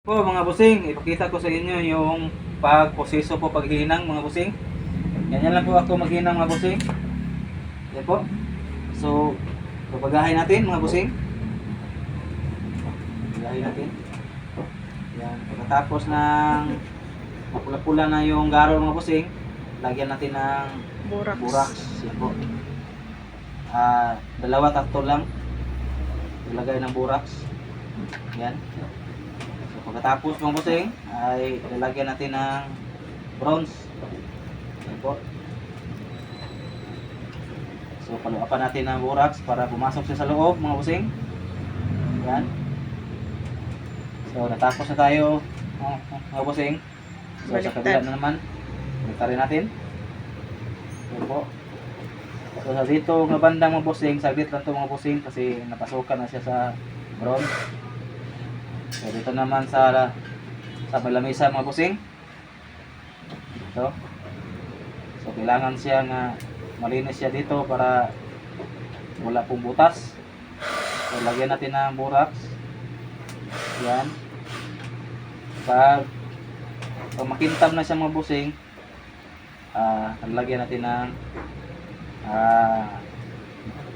Po mga busing, ipakita ko sa inyo yung pagproseso po paghinang mga busing. Ganyan lang po ako maghinang mga busing. Yan po. So, papagahin natin mga busing. Papagahin natin. Yan. Pagkatapos ng mapula-pula na yung garo mga busing, lagyan natin ng Burax. Burax. Yan po. Ah, dalawa tatlo lang. Ilagay ng burax. Yan. So, pagkatapos mga busing, ay lalagyan natin ng bronze. Yan po. So, paluapan natin ng burax para pumasok siya sa loob mga busing. Yan. So, natapos na tayo mga, mga busing. So, sa kabila na naman, baliktad natin. Yan po. So sa dito nga bandang mga bossing, saglit lang to mga bossing kasi napasukan na siya sa bronze. So dito naman sa sa malamisa mga bossing. Ito. So kailangan siya nga malinis siya dito para wala pong butas. So lagyan natin ng borax. Yan. Pag, pag makintab na siya mga bossing, ah lagyan natin ng ah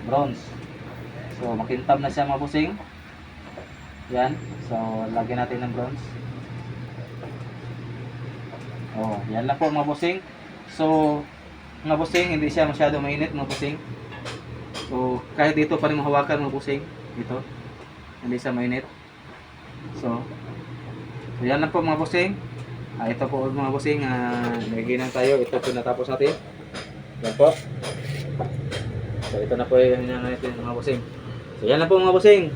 bronze. So makintab na siya mga busing. Yan. So lagyan natin ng bronze. Oh, yan lang po mga busing. So mga busing, hindi siya masyado mainit mga busing. So kahit dito pa rin mahawakan mga busing. Dito. Hindi siya mainit. So, so yan lang po mga busing. Ah, ito po mga busing, ah, nagiginang tayo. Ito po natapos natin. Yan po. So ito na po yung hinang natin mga busing. So yan na po mga busing.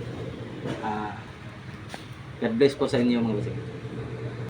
Ah, God bless po sa inyo mga busing.